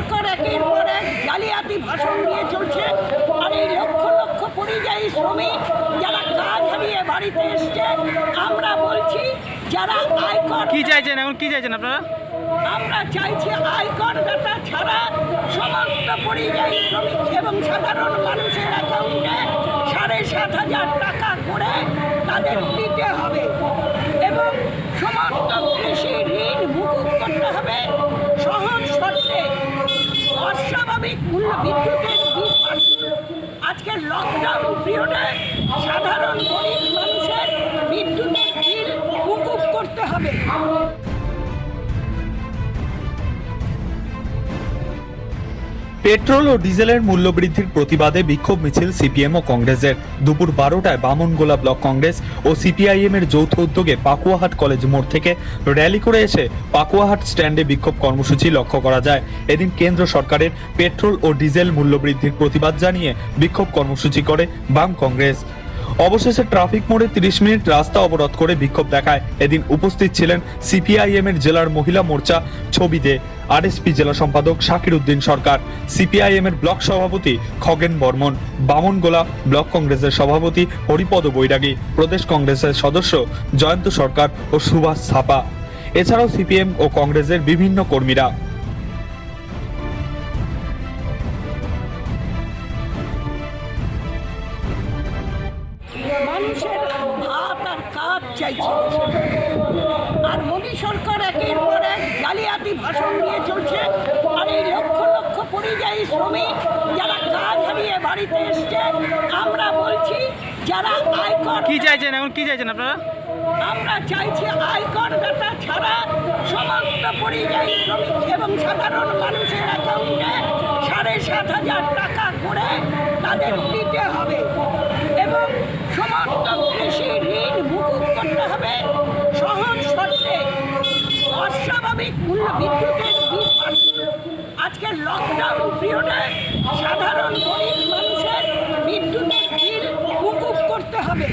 সরকার একের পর এক জালিয়াতি ভাষণ দিয়ে চলছে। আর এই লক্ষ লক্ষ পরিযায়ী শ্রমিক যারা কাজ হারিয়ে বাড়িতে এসছে আমরা বলছি যারা আয়কর কি চাইছেন এখন? কি চাইছেন আপনারা? আমরা চাইছি আয়কর দাতা ছাড়া সমস্ত পরিযায়ী শ্রমিক এবং সাধারণ মানুষের অ্যাকাউন্টে সাড়ে সাত হাজার টাকা করে তাদের দিতে হবে এবং সমস্ত কৃষি ঋণ মুকুব করতে হবে সহজ শর্তে অস্বাভাবিক মূল্য বিদ্যুতের বিল মাসুল লকডাউন পিরিয়ডে সাধারণ গরিব মানুষের বিদ্যুতের বিল মুকুব করতে হবে। পেট্রোল ও ডিজেলের মূল্যবৃদ্ধির প্রতিবাদে বিক্ষোভ মিছিল সিপিএম ও কংগ্রেসের। দুপুর বারোটায় বামনগোলা ব্লক কংগ্রেস ও সিপিআইএম এর যৌথ উদ্যোগে পাকুয়াহাট কলেজ মোড় থেকে র্যালি করে এসে পাকুয়াহাট স্ট্যান্ডে বিক্ষোভ কর্মসূচি লক্ষ্য করা যায়। এদিন কেন্দ্র সরকারের পেট্রোল ও ডিজেল মূল্যবৃদ্ধির প্রতিবাদ জানিয়ে বিক্ষোভ কর্মসূচি করে বাম কংগ্রেস। অবশেষে ট্রাফিক মোড়ে তিরিশ মিনিট রাস্তা অবরোধ করে বিক্ষোভ দেখায়। এদিন উপস্থিত ছিলেন সিপিআইএম এর জেলার মহিলা মোর্চা ছবিতে আরএসপি জেলা সম্পাদক Shakir Uddin Sarkar, C P I M এর ব্লক সভাপতি খগেন বর্মন, বামনগোলা ব্লক কংগ্রেসের সভাপতি হরিপদ বৈরাগী, প্রদেশ কংগ্রেসের সদস্য জয়ন্ত সরকার ও সুভাষ ছাপা। এছাড়াও সিপিএম ও কংগ্রেসের বিভিন্ন কর্মীরা। মানুষের ভাত আর কাজ চাইছে। আর মোদী সরকার একের পর এক জালিয়াতি ভাষণ দিয়ে চলছে। আর এই লক্ষ লক্ষ পরিযায়ী শ্রমিক যারা কাজ হারিয়ে বাড়িতে এসছে আমরা বলছি যারা আয়কর কি চাইছেন এখন? কি চাইছেন আপনারা? আমরা চাইছি আয়কর দাতা ছাড়া সমস্ত পরিযায়ী শ্রমিক এবং সাধারণ মানুষের অ্যাকাউন্টে সাড়ে সাত হাজার টাকা করে তাদের দিতে এবং ঋণ মুকুব করতে হবে। সহজ শর্তে অস্বাভাবিক মূল্য বিদ্যুতের আজকের লকডাউন পিরিয়ডে সাধারণ গরিব মানুষের বিদ্যুতের বিল মুকুব করতে হবে।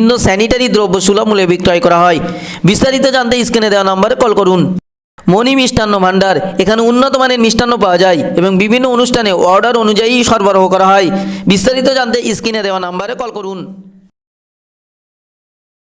বিভিন্ন স্যানিটারি দ্রব্য সুলভ মূল্যে বিক্রয় করা হয়। বিস্তারিত জানতে স্ক্রিনে দেওয়া নম্বরে কল করুন। মণি মিষ্টান্ন ভাণ্ডার, এখানে উন্নত মানের মিষ্টান্ন পাওয়া যায় এবং বিভিন্ন অনুষ্ঠানে অর্ডার অনুযায়ী সরবরাহ করা হয়। বিস্তারিত জানতে স্ক্রিনে দেওয়া নম্বরে কল করুন।